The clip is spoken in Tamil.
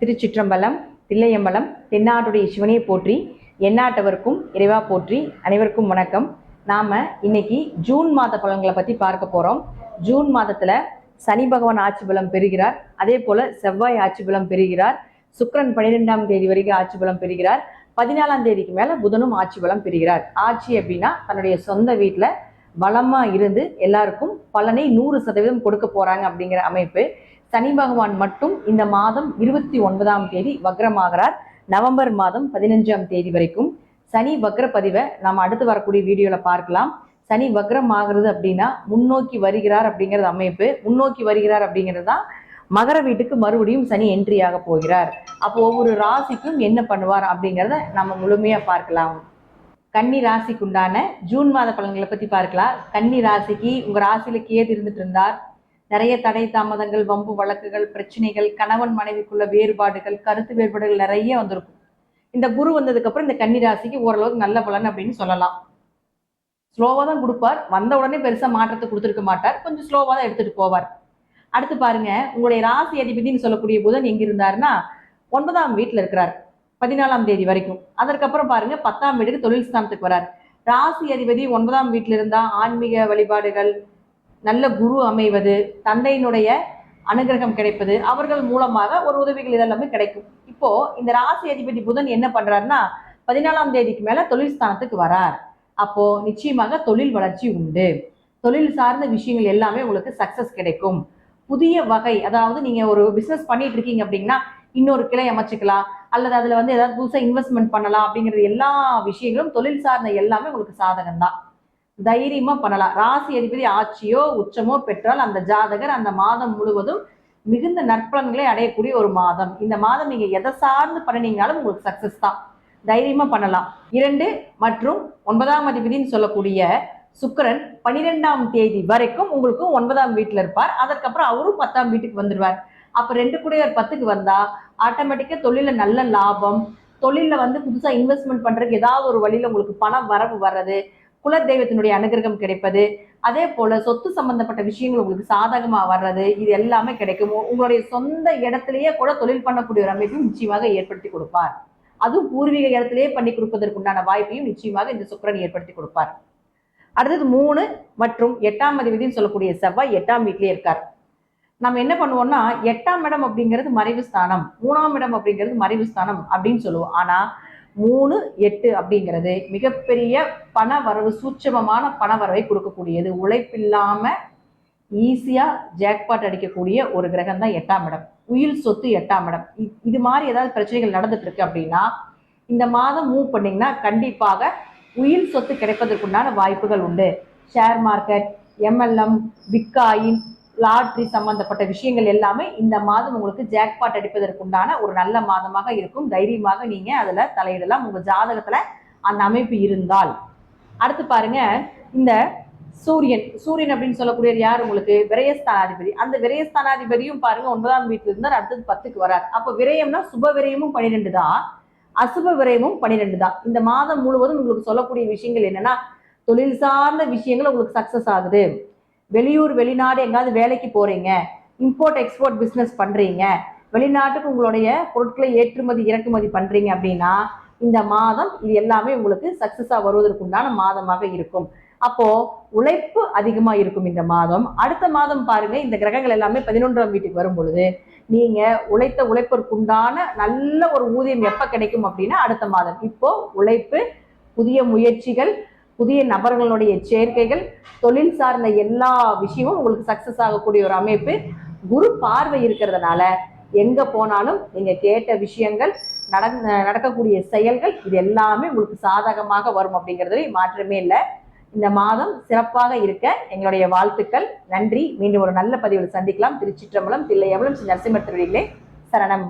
திருச்சிற்றம்பலம் தில்லையம்பலம் தென்னாட்டுடைய சிவனையை போற்றி எந்நாட்டவருக்கும் இறைவா போற்றி அனைவருக்கும் வணக்கம். நாம இன்னைக்கு ஜூன் மாத பலன்களை பத்தி பார்க்க போறோம். ஜூன் மாதத்துல சனி பகவான் ஆட்சி பலம் பெறுகிறார். அதே போல செவ்வாய் ஆட்சி பலம் பெறுகிறார். சுக்கிரன் பன்னிரெண்டாம் தேதி வரைக்கும் ஆட்சி பலம் பெறுகிறார். பதினாலாம் தேதிக்கு மேல புதனும் ஆட்சி பலம் பெறுகிறார். ஆட்சி அப்படின்னா தன்னுடைய சொந்த வீட்டுல பலமா இருந்து எல்லாருக்கும் பலனை நூறு சதவீதம் கொடுக்க போறாங்க அப்படிங்கிற அமைப்பு. சனி பகவான் மட்டும் இந்த மாதம் இருபத்தி ஒன்பதாம் தேதி வக்ரமாகிறார். நவம்பர் மாதம் பதினஞ்சாம் தேதி வரைக்கும் சனி வக்ர பதிவை நாம் அடுத்து வரக்கூடிய வீடியோல பார்க்கலாம். சனி வக்ரம் ஆகிறது அப்படின்னா முன்னோக்கி வருகிறார் அப்படிங்கிறது அமைப்பு. முன்னோக்கி வருகிறார் அப்படிங்கிறது தான் மகர வீட்டுக்கு மறுபடியும் சனி என்ட்ரி ஆக போகிறார். அப்போ ஒவ்வொரு ராசிக்கும் என்ன பண்ணுவார் அப்படிங்கிறத நம்ம முழுமையா பார்க்கலாம். கன்னி ராசிக்குண்டான ஜூன் மாத பலன்களை பத்தி பார்க்கலாம். கன்னி ராசிக்கு உங்க ராசியில கேது இருந்துட்டு இருந்தார். நிறைய தடை தாமதங்கள் வம்பு வழக்குகள் பிரச்சனைகள் கணவன் மனைவிக்குள்ள வேறுபாடுகள் கருத்து வேறுபாடுகள் நிறைய வந்திருக்கும். இந்த குரு வந்ததுக்கு அப்புறம் இந்த கன்னி ராசிக்கு ஓரளவுக்கு நல்ல பலன் அப்படின்னு சொல்லலாம். ஸ்லோவா தான் கொடுப்பார். வந்த உடனே பெருசா மாற்றத்தை கொடுத்துருக்க மாட்டார். கொஞ்சம் ஸ்லோவா தான் எடுத்துட்டு போவார். அடுத்து பாருங்க உங்களுடைய ராசி அதிபதினு சொல்லக்கூடிய புதன் எங்க இருந்தாருன்னா ஒன்பதாம் வீட்டுல இருக்கிறார். பதினாலாம் தேதி வரைக்கும். அதற்கப்புறம் பாருங்க பத்தாம் வீட்டுக்கு தொழில் ஸ்தானத்துக்கு வரார். ராசி அதிபதி ஒன்பதாம் வீட்டில் இருந்தா ஆன்மீக வழிபாடுகள் நல்ல குரு அமைவது தந்தையினுடைய அனுகிரகம் கிடைப்பது அவர்கள் மூலமாக ஒரு உதவிகள் இதெல்லாமே கிடைக்கும். இப்போ இந்த ராசி அதிபதி புதன் என்ன பண்றாருன்னா பதினாலாம் தேதிக்கு மேல தொழில் ஸ்தானத்துக்கு வரார். அப்போ நிச்சயமாக தொழில் வளர்ச்சி உண்டு. தொழில் சார்ந்த விஷயங்கள் எல்லாமே உங்களுக்கு சக்சஸ் கிடைக்கும். புதிய வகை அதாவது நீங்க ஒரு பிசினஸ் பண்ணிட்டு இருக்கீங்க அப்படின்னா இன்னொரு கிளை அமைச்சுக்கலாம். அல்லது அதுல வந்து ஏதாவது புதுசாக இன்வெஸ்ட்மெண்ட் பண்ணலாம் அப்படிங்கிறது எல்லா விஷயங்களும் தொழில் சார்ந்த எல்லாமே உங்களுக்கு சாதகம் தான் தைரியமா பண்ணலாம். ராசி அதிபதி ஆட்சியோ உச்சமோ பெற்றால் அந்த ஜாதகர் அந்த மாதம் முழுவதும் மிகுந்த நற்பலன்களை அடையக்கூடிய ஒரு மாதம். இந்த மாதம் நீங்க எதை சார்ந்து பண்ணினீங்கனாலும் உங்களுக்கு சக்சஸ் தான். தைரியமா பண்ணலாம். இரண்டு மற்றும் ஒன்பதாம் அதிபதினு சொல்லக்கூடிய சுக்கிரன் பன்னிரெண்டாம் தேதி வரைக்கும் உங்களுக்கும் ஒன்பதாம் வீட்டுல இருப்பார். அதற்கப்புறம் அவரும் பத்தாம் வீட்டுக்கு வந்துடுவார். அப்ப ரெண்டு கூடையர் பத்துக்கு வந்தா ஆட்டோமேட்டிக்கா தொழில நல்ல லாபம். தொழில வந்து புதுசா இன்வெஸ்ட்மெண்ட் பண்றதுக்கு ஏதாவது ஒரு வழியில உங்களுக்கு பணம் வரவு வர்றது. குல தெய்வத்தினுடைய அனுகிரகம் கிடைப்பது அதே போல சொத்து சம்பந்தப்பட்ட விஷயங்கள் உங்களுக்கு சாதகமா வர்றது இது எல்லாமே கிடைக்கும். உங்களுடைய சொந்த இடத்திலேயே கூட தொழில் பண்ணக்கூடிய ஒரு அமைப்பையும் நிச்சயமாக ஏற்படுத்தி கொடுப்பார். அதுவும் பூர்வீக இடத்திலேயே பண்ணி கொடுப்பதற்குண்டான வாய்ப்பையும் நிச்சயமாக இந்த சுக்கரன் ஏற்படுத்தி கொடுப்பார். அடுத்தது மூணு மற்றும் எட்டாம் அதிபதினு சொல்லக்கூடிய செவ்வாய் எட்டாம் வீட்டிலே இருக்கார். நம்ம என்ன பண்ணுவோம்னா எட்டாம் இடம் அப்படிங்கிறது மறைவு ஸ்தானம் மூணாம் இடம் அப்படிங்கிறது மறைவு ஸ்தானம் அப்படின்னு சொல்லுவோம். ஆனா மூணு எட்டு அப்படிங்கிறது மிகப்பெரிய பண வரவு சூட்சமமான பண வரவை கொடுக்கக்கூடியது. உழைப்பில்லாம ஈஸியாக ஜாக்பாட் அடிக்கக்கூடிய ஒரு கிரகம் தான் எட்டாம் இடம். உயில் சொத்து எட்டாம் இடம். இது மாதிரி ஏதாவது பிரச்சனைகள் நடந்துட்டு இருக்கு அப்படின்னா இந்த மாதம் மூவ் பண்ணிங்கன்னா கண்டிப்பாக உயில் சொத்து கிடைப்பதற்குண்டான வாய்ப்புகள் உண்டு. Share market MLM bitcoin lottery சம்பந்தப்பட்ட விஷயங்கள் எல்லாமே இந்த மாதம் உங்களுக்கு ஜாக்பாட் அடிப்பதற்குண்டான ஒரு நல்ல மாதமாக இருக்கும். தைரியமாக நீங்க அதுல தலையிடலாம். உங்க ஜாதகத்துல அந்த அமைப்பு இருந்தால். அடுத்து பாருங்க இந்த சூரியன். சூரியன் அப்படின்னு சொல்லக்கூடிய யார் உங்களுக்கு? விரயஸ்தானாதிபதி. அந்த விரயஸ்தானாதிபதியும் பாருங்க ஒன்பதாம் வீட்டுல இருந்தார் அடுத்தது பத்துக்கு வரார். அப்ப விரயம்னா சுப விரயமும் பன்னிரெண்டு தான். அசுப விரயமும் பன்னிரெண்டு தான். இந்த மாதம் முழுவதும் உங்களுக்கு சொல்லக்கூடிய விஷயங்கள் என்னன்னா தொழில் சார்ந்த விஷயங்கள் உங்களுக்கு சக்சஸ் ஆகுது. வெளியூர் வெளிநாடு எங்காவது வேலைக்கு போறீங்க இம்போர்ட் எக்ஸ்போர்ட் பிஸ்னஸ் பண்றீங்க வெளிநாட்டுக்கு உங்களுடைய பொருட்களை ஏற்றுமதி இறக்குமதி பண்றீங்க அப்படின்னா இந்த மாதம் இது எல்லாமே உங்களுக்கு சக்சஸா வருவதற்குண்டான மாதமாக இருக்கும். அப்போ உழைப்பு அதிகமா இருக்கும் இந்த மாதம். அடுத்த மாதம் பாருங்க இந்த கிரகங்கள் எல்லாமே பதினொன்றாம் வீட்டுக்கு வரும் பொழுது நீங்க உழைத்த உழைப்பிற்குண்டான நல்ல ஒரு ஊதியம் எப்ப கிடைக்கும் அப்படின்னா அடுத்த மாதம். இப்போ உழைப்பு புதிய முயற்சிகள் புதிய நபர்களுடைய சேர்க்கைகள் தொழில் சார்ந்த எல்லா விஷயமும் உங்களுக்கு சக்சஸ் ஆகக்கூடிய ஒரு அமைப்பு. குரு பார்வை இருக்கிறதுனால எங்க போனாலும் நீங்க கேட்ட விஷயங்கள் நடந் நடக்கக்கூடிய செயல்கள் இது எல்லாமே உங்களுக்கு சாதகமாக வரும் அப்படிங்கிறது மாற்றமே இல்லை. இந்த மாதம் சிறப்பாக இருக்க எங்களுடைய வாழ்த்துக்கள். நன்றி. மீண்டும் ஒரு நல்ல பதிவில் சந்திக்கலாம். திருச்சிற்றம்பலம் தில்லையம்பலம் ஸ்ரீ நரசிம்மர் திருவிகளே சரணம்.